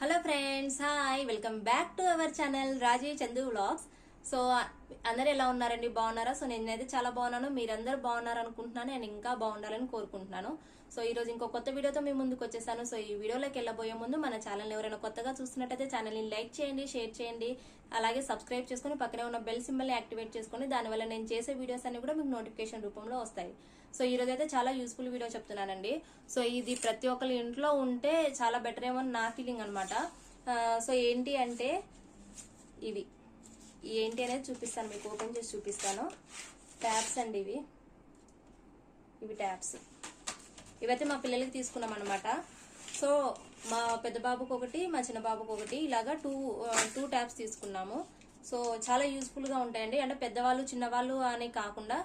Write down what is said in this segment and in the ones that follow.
Hello friends hi welcome back to our channel Rajeev Chandu vlogs so అందరు ఎలా ఉన్నారండి? బాగున్నారా? సో నేనైతే చాలా బాగున్నాను. మీరందరూ బాగున్నారు అనుకుంటున్నాను నేను ఇంకా బాగుండాలని కోరుకుంటున్నాను. సో ఈ రోజు ఇంకో కొత్త వీడియోతో మీ ముందుకు వచ్చేసాను. సో ఈ వీడియోలోకి వెళ్ళబోయే ముందు మన ఛానల్ ఎవరైనా కొత్తగా చూస్తున్నట్టయితే ఛానల్ని లైక్ చేయండి షేర్ చేయండి. అలాగే సబ్స్క్రైబ్ చేసుకుని పక్కనే ఉన్న బెల్ సింబల్ని యాక్టివేట్ చేసుకుని దానివల్ల నేను చేసే వీడియోస్ అన్ని కూడా మీకు నోటిఫికేషన్ రూపంలో వస్తాయి. సో ఈ రోజు అయితే చాలా యూస్ఫుల్ వీడియో చెప్తున్నానండి. సో ఇది ప్రతి ఒక్కరి ఇంట్లో ఉంటే చాలా బెటర్ ఏమో అని నా ఫీలింగ్ అనమాట సో ఏంటి అంటే ఇవి. ఏంటి అనేది చూపిస్తాను మీకు ఓపెన్ చేసి చూపిస్తాను. ట్యాబ్స్ అండి ఇవి. ఇవి ట్యాబ్స్. ఇవైతే మా పిల్లలకి తీసుకున్నాం అనమాట సో మా పెద్ద బాబుకి ఒకటి మా చిన్న బాబుకి ఒకటి ఇలాగా టూ టూ ట్యాబ్స్ తీసుకున్నాము. సో చాలా యూస్ఫుల్గా ఉంటాయండి. అంటే పెద్దవాళ్ళు చిన్నవాళ్ళు అని కాకుండా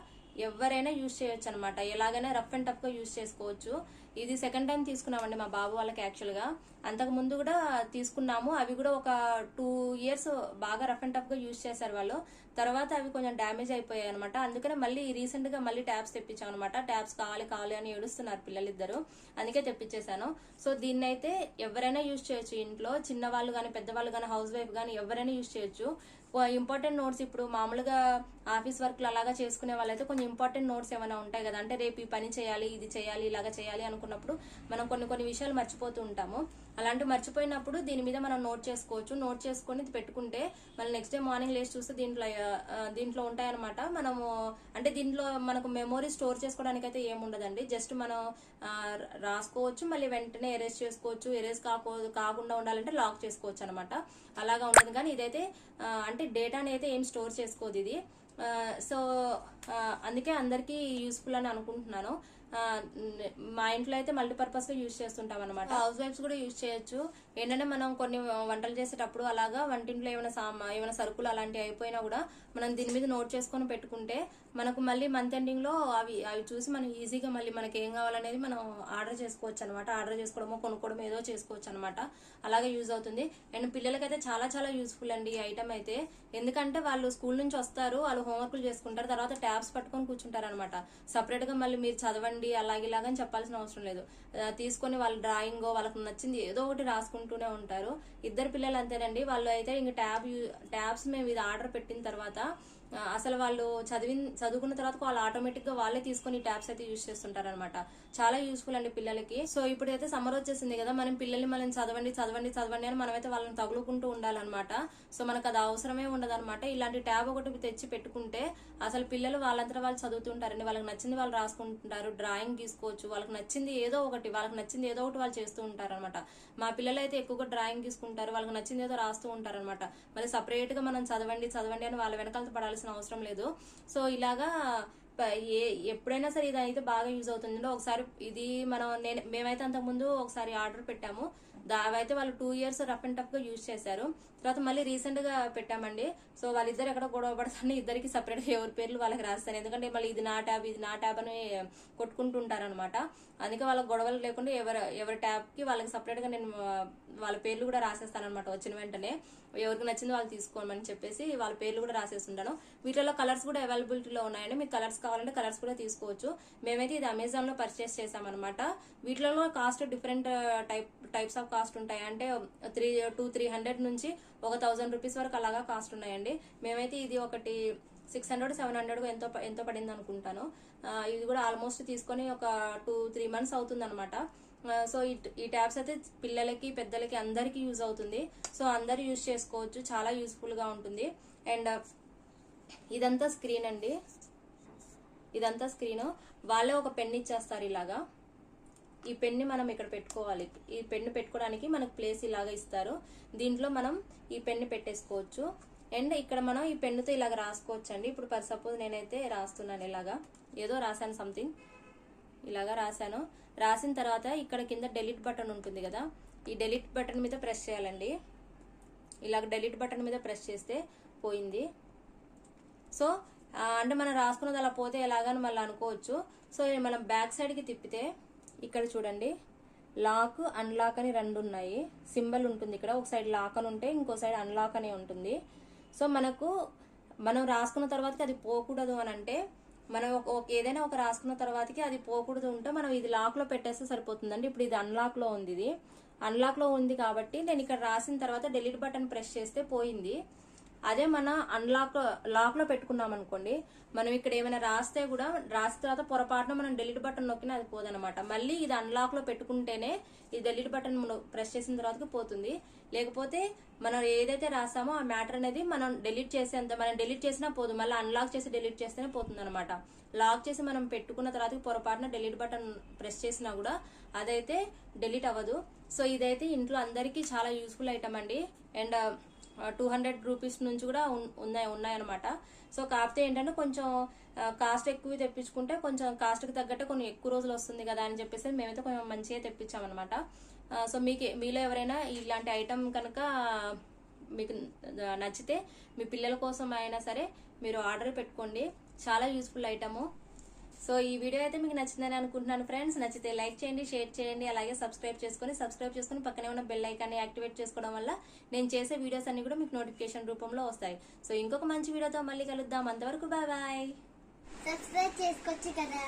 ఎవరైనా యూజ్ చేయొచ్చు అనమాట ఎలాగైనా రఫ్ అండ్ టఫ్గా యూజ్ చేసుకోవచ్చు. ఇది సెకండ్ టైం తీసుకున్నామండి మా బాబు వాళ్ళకి యాక్చువల్గా అంతకు ముందు కూడా తీసుకున్నాము. అవి కూడా ఒక టూ ఇయర్స్ బాగా రఫ్ అండ్ టఫ్గా యూజ్ చేశారు వాళ్ళు. తర్వాత అవి కొంచెం డ్యామేజ్ అయిపోయాయి అనమాట అందుకనే మళ్ళీ రీసెంట్గా మళ్ళీ ట్యాబ్స్ తెప్పించాం అనమాట ట్యాబ్స్ కావాలి కావాలి అని ఏడుస్తున్నారు పిల్లలిద్దరు. అందుకే తెప్పించేశాను. సో దీన్ని అయితే ఎవరైనా యూజ్ చేయొచ్చు ఇంట్లో. చిన్నవాళ్ళు కానీ పెద్దవాళ్ళు కానీ హౌస్ వైఫ్ కానీ ఎవరైనా యూజ్ చేయొచ్చు. ఇంపార్టెంట్ నోట్స్ ఇప్పుడు మామూలుగా ఆఫీస్ వర్క్లు అలాగా చేసుకునే వాళ్ళైతే కొంచెం ఇంపార్టెంట్ నోట్స్ ఏమైనా ఉంటాయి కదా. అంటే రేపు ఈ పని చేయాలి ఇది చేయాలి ఇలాగా చేయాలి అనుకున్నప్పుడు మనం కొన్ని కొన్ని విషయాలు మర్చిపోతూ ఉంటాము. అలాంటి మర్చిపోయినప్పుడు దీని మీద మనం నోట్ చేసుకోవచ్చు. నోట్ చేసుకొని పెట్టుకుంటే మళ్ళీ నెక్స్ట్ డే మార్నింగ్ లేచి చూస్తే దీంట్లో దీంట్లో ఉంటాయన్నమాట. మనము అంటే దీంట్లో మనకు మెమొరీ స్టోర్ చేసుకోవడానికి అయితే ఏముండదండి. జస్ట్ మనం రాసుకోవచ్చు. మళ్ళీ వెంటనే ఎరేజ్ చేసుకోవచ్చు. ఎరేజ్ కాకో కాకుండా ఉండాలంటే లాక్ చేసుకోవచ్చు అనమాట అలాగా ఉంటుంది కానీ ఇదైతే అంటే డేటాని అయితే ఏం స్టోర్ చేసుకోదు ఇది. సో అందుకే అందరికీ యూస్ఫుల్ అని అనుకుంటున్నాను. మా ఇంట్లో అయితే మల్టీపర్పస్గా యూజ్ చేస్తుంటాం అనమాట హౌస్ వైఫ్స్ కూడా యూజ్ చేయొచ్చు. ఏంటంటే మనం కొన్ని వంటలు చేసేటప్పుడు అలాగా వంటింట్లో ఏమైనా సామా ఏమైనా సరుకులు అలాంటివి అయిపోయినా కూడా మనం దీని మీద నోట్ చేసుకొని పెట్టుకుంటే మనకు మళ్ళీ మంత్ ఎండింగ్లో అవి అవి చూసి మనం ఈజీగా మళ్ళీ మనకి ఏం కావాలనేది మనం ఆర్డర్ చేసుకోవచ్చు అనమాట ఆర్డర్ చేసుకోవడమో కొనుక్కోవడం ఏదో చేసుకోవచ్చు అనమాట అలాగే యూజ్ అవుతుంది. అండ్ పిల్లలకైతే చాలా చాలా యూస్ఫుల్ అండి ఈ ఐటమ్ అయితే. ఎందుకంటే వాళ్ళు స్కూల్ నుంచి వస్తారు వాళ్ళు హోంవర్క్లు చేసుకుంటారు తర్వాత ట్యాబ్స్ పట్టుకొని కూర్చుంటారు అనమాట సపరేట్గా మళ్ళీ మీరు చదవండి అలాగే ఇలాగని చెప్పాల్సిన అవసరం లేదు. తీసుకొని వాళ్ళ డ్రాయింగ్ వాళ్ళకి నచ్చింది ఏదో ఒకటి రాసుకుంటూనే ఉంటారు. ఇద్దరు పిల్లలు అంతేనండి. వాళ్ళు అయితే ఇంక ట్యాబ్ యూ- ట్యాబ్స్ మేము ఇది ఆర్డర్ పెట్టిన తర్వాత అసలు వాళ్ళు చదివి చదువుకున్న తర్వాత వాళ్ళు ఆటోమేటిక్గా వాళ్ళే తీసుకొని ట్యాబ్స్ అయితే యూజ్ చేస్తుంటారు అనమాట చాలా యూస్ఫుల్ అండి పిల్లలకి. సో ఇప్పుడు అయితే సమ్మర్ వచ్చేసింది కదా మనం పిల్లల్ని మనం చదవండి చదవండి చదవండి అని మనమైతే వాళ్ళని తగులుకుంటూ ఉండాలన్నమాట. సో మనకు అది అవసరమే ఉండదన్నమాట. ఇలాంటి ట్యాబ్ ఒకటి తెచ్చి పెట్టుకుంటే అసలు పిల్లలు వాళ్ళంతా వాళ్ళు చదువుతుంటారండి. వాళ్ళకి నచ్చింది వాళ్ళు రాసుకుంటుంటారు డ్రాయింగ్ గీసుకోవచ్చు. వాళ్ళకి నచ్చింది ఏదో ఒకటి వాళ్ళకి నచ్చింది ఏదో ఒకటి వాళ్ళు చేస్తూ ఉంటారు అనమాట మా పిల్లలు అయితే ఎక్కువగా డ్రాయింగ్ గీసుకుంటారు. వాళ్ళకి నచ్చింది ఏదో రాస్తూ ఉంటారు అనమాట మళ్ళీ సపరేట్గా మనం చదవండి చదవండి అని వాళ్ళ వెనకాల చేయాల్సిన అవసరం లేదు. సో ఇలాగా ఏ ఎప్పుడైనా సరే ఇది అయితే బాగా యూజ్ అవుతుంది. ఒకసారి ఇది మనం నేను మేమైతే అంతకుముందు ఒకసారి ఆర్డర్ పెట్టాము. అవైతే వాళ్ళు టూ ఇయర్స్ రఫ్ అండ్ టఫ్గా యూజ్ చేశారు. తర్వాత మళ్ళీ రీసెంట్గా పెట్టామండి. సో వాళ్ళిద్దరు ఎక్కడ గొడవ పడతాను. ఇద్దరికి సపరేట్గా ఎవరి పేర్లు వాళ్ళకి రాస్తాను. ఎందుకంటే మళ్ళీ ఇది నా ట్యాబ్ ఇది నా ట్యాబ్ అని కొట్టుకుంటుంటారు అనమాట అందుకే వాళ్ళకి గొడవలు లేకుండా ఎవరు ఎవరి ట్యాబ్కి వాళ్ళకి సపరేట్గా నేను వాళ్ళ పేర్లు కూడా రాసేస్తాను అనమాట వచ్చిన వెంటనే. ఎవరికి నచ్చింది వాళ్ళు తీసుకోమని చెప్పేసి వాళ్ళ పేర్లు కూడా రాసేస్తుంటాను. వీటిలో కలర్స్ కూడా అవైలబిలిటీలో ఉన్నాయండి. మీకు కలర్స్ కావాలంటే కలర్స్ కూడా తీసుకోవచ్చు. మేమైతే ఇది అమెజాన్లో పర్చేస్ చేసామన్నమాట వీటిలో cost different type types of cost ఉంటాయి. అంటే త్రీ టూ త్రీ హండ్రెడ్ నుంచి ఒక థౌసండ్ రూపీస్ వరకు అలాగా కాస్ట్ ఉన్నాయండి. మేమైతే ఇది ఒకటి సిక్స్ హండ్రెడ్ సెవెన్ హండ్రెడ్ ఎంతో ఎంతో పడింది అనుకుంటాను. ఇది కూడా ఆల్మోస్ట్ తీసుకొని ఒక టూ త్రీ మంత్స్ అవుతుంది అనమాట సో ఈ ఈ ట్యాబ్స్ అయితే పిల్లలకి పెద్దలకి అందరికీ యూజ్ అవుతుంది. సో అందరు యూజ్ చేసుకోవచ్చు. చాలా యూస్ఫుల్గా ఉంటుంది. అండ్ ఇదంతా స్క్రీన్ అండి. ఇదంతా స్క్రీన్. వాళ్ళే ఒక పెన్ ఇచ్చేస్తారు ఇలాగా. ఈ పెన్ని మనం ఇక్కడ పెట్టుకోవాలి. ఈ పెన్ను పెట్టుకోవడానికి మనకు ప్లేస్ ఇలాగా ఇస్తారు. దీంట్లో మనం ఈ పెన్ను పెట్టేసుకోవచ్చు. అండ్ ఇక్కడ మనం ఈ పెన్నుతో ఇలాగ రాసుకోవచ్చు అండి ఇప్పుడు పర్ సపోజ్ నేనైతే రాస్తున్నాను ఇలాగా. ఏదో రాశాను సంథింగ్. ఇలాగా రాశాను. రాసిన తర్వాత ఇక్కడ కింద డెలిట్ బటన్ ఉంటుంది కదా. ఈ డెలిట్ బటన్ మీద ప్రెస్ చేయాలండి. ఇలాగ డెలిట్ బటన్ మీద ప్రెస్ చేస్తే పోయింది. సో అంటే మనం రాసుకున్నది అలా పోతే ఎలాగని మళ్ళీ అనుకోవచ్చు. సో మనం బ్యాక్ సైడ్కి తిప్పితే ఇక్కడ చూడండి లాక్ అన్లాక్ అని రెండు ఉన్నాయి. సింబల్ ఉంటుంది ఇక్కడ. ఒక సైడ్ లాక్ అని ఉంటే ఇంకో సైడ్ అన్లాక్ అని ఉంటుంది. సో మనకు మనం రాసుకున్న తర్వాతకి అది పోకూడదు అని అంటే మనం ఒక ఏదైనా ఒక రాసుకున్న తర్వాతకి అది పోకూడదు ఉంటే మనం ఇది లాక్లో పెట్టేస్తే సరిపోతుందండి. ఇప్పుడు ఇది అన్లాక్లో ఉంది ఇది. అన్లాక్లో ఉంది కాబట్టి నేను ఇక్కడ రాసిన తర్వాత డెలీట్ బటన్ ప్రెస్ చేస్తే పోయింది. అదే మన అన్లాక్ లాక్లో పెట్టుకున్నాం అనుకోండి మనం ఇక్కడ ఏమైనా రాస్తే కూడా రాసిన తర్వాత పొరపాటున మనం డెలీట్ బటన్ నొక్కినా అది పోదనమాట మళ్ళీ ఇది అన్లాక్లో పెట్టుకుంటేనే ఇది డెలీట్ బటన్ ప్రెస్ చేసిన తర్వాత పోతుంది. లేకపోతే మనం ఏదైతే రాసామో ఆ మ్యాటర్ అనేది మనం డెలీట్ చేసేంత మనం డెలీట్ చేసినా పోదు. మళ్ళీ అన్లాక్ చేసి డెలీట్ చేస్తేనే పోతుంది అనమాట లాక్ చేసి మనం పెట్టుకున్న తర్వాత పొరపాటున డెలీట్ బటన్ ప్రెస్ చేసినా కూడా అదైతే డెలీట్ అవ్వదు. సో ఇదైతే ఇంట్లో అందరికీ చాలా యూస్ఫుల్ ఐటమ్ అండి. అండ్ టూ హండ్రెడ్ రూపీస్ నుంచి కూడా ఉన్నాయి ఉన్నాయన్నమాట. సో కాకపోతే ఏంటంటే కొంచెం కాస్ట్ ఎక్కువ తెప్పించుకుంటే కొంచెం కాస్ట్కి తగ్గట్టు కొన్ని ఎక్కువ రోజులు వస్తుంది కదా అని చెప్పేసి మేమైతే కొంచెం మంచిగా తెప్పించామన్నమాట. సో మీకు మీలో ఎవరైనా ఇలాంటి ఐటమ్ కనుక మీకు నచ్చితే మీ పిల్లల కోసం అయినా సరే మీరు ఆర్డర్ పెట్టుకోండి. చాలా యూస్ఫుల్ ఐటము సో ఈ వీడియో అయితే మీకు నచ్చిందని అనుకుంటున్నాను ఫ్రెండ్స్. నచ్చితే లైక్ చేయండి షేర్ చేయండి అలాగే సబ్స్క్రైబ్ చేసుకొని సబ్స్క్రైబ్ చేసుకొని పక్కనే ఉన్న బెల్ ఐకాన్ని యాక్టివేట్ చేసుకోవడం వల్ల నేను చేసే వీడియోస్ అన్ని కూడా మీకు నోటిఫికేషన్ రూపంలో వస్తాయి. సో ఇంకొక మంచి వీడియోతో మళ్ళీ కలుద్దాం. అంతవరకు బాయ్ బాయ్. సబ్స్క్రైబ్ చేసుకోవచ్చు కదా.